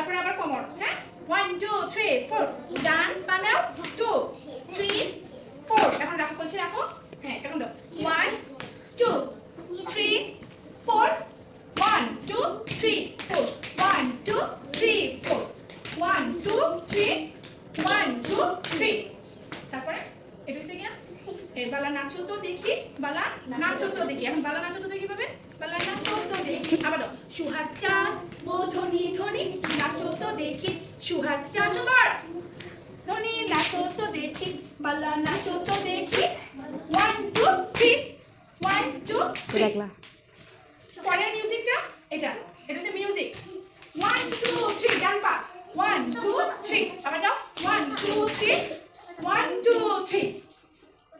তারপরে আবার কোমর হ্যাঁ? ওয়ান টু থ্রি ফোর ডান বানাও টু থ্রি ফোর এখন রাখো, কলসি রাখো। হ্যাঁ এখন দাও। One two three four one two three four one two three four one two three one two three তারপরে, এটা হচ্ছে কিনা এই বালা নাচো তো দেখি, বালা নাচো তো দেখি। এখন বালা নাচো তো দেখি পাবে বালা নাচো তো দেখি। আবার সুহাগ চাঁদ ও ধ্বনি ধ্বনি নাচো তো দেখি সুহাগ চাঁদ চোবার ধ্বনি নাচো তো দেখি বালা নাচো তো দেখি। One two three one two three পরের মিউজিকটা এটা এটা হচ্ছে মিউজিক ওয়ান টু থ্রি ডান পাশ। ওয়ান টু থ্রি আবার যাও। One two three one two three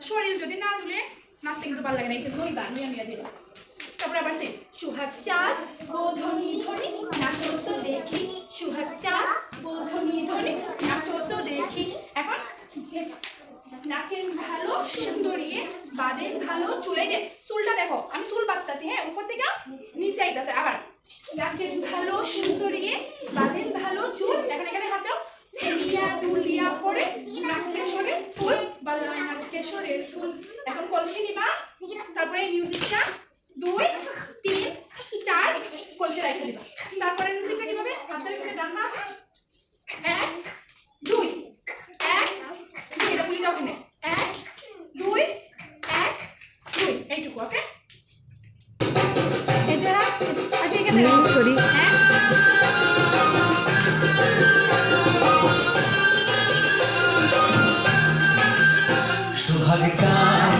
শরীর যদি না দুলে নাচতে কিন্তু ভালো লাগে না এই যে নইবা নইয়া নিয়ে যাবে তারপরে আবার সে সুহাগ চাঁদ বোধনি ধ্বনি নাচো তো দেখি। সুহাগ চাঁদ বোধনি ধ্বনি নাচো তো দেখি। এখন নাচেন ভালো সুন্দরিয়ে বাদেন ভালো চুলে যে চুলটা দেখো, আমি চুল বাঁধতাছি হ্যাঁ উপর থেকে নিচে আইতাছে, আবার। নাচেন ভালো সুন্দরিয়ে বাদেন ভালো চুল এখন এখানে হাতেও হেলিয়া দুলিয়া পরে নাকেশ্বরের ফুল বালা নাকেশ্বরের ফুল। এখন কলসি নিবা তারপরে মিউজিকটা। দুই তিন চার কলসি রাখতে দিবা তারপরে মিউজিকটা কীভাবে হাতের উপরে ডান এক দুই এক দুই এটা ভুলে যাও কিনে। এক দুই এক দুই এইটুকু ওকে? এটা আজকে করি চাঁদ বদনি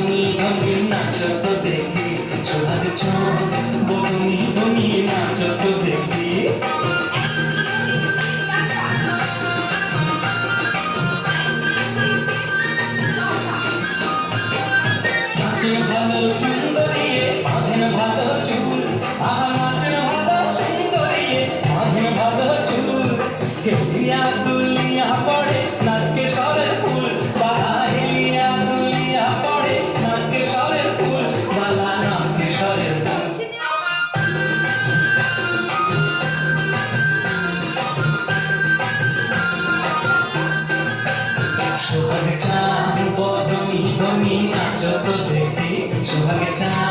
নাচেন time.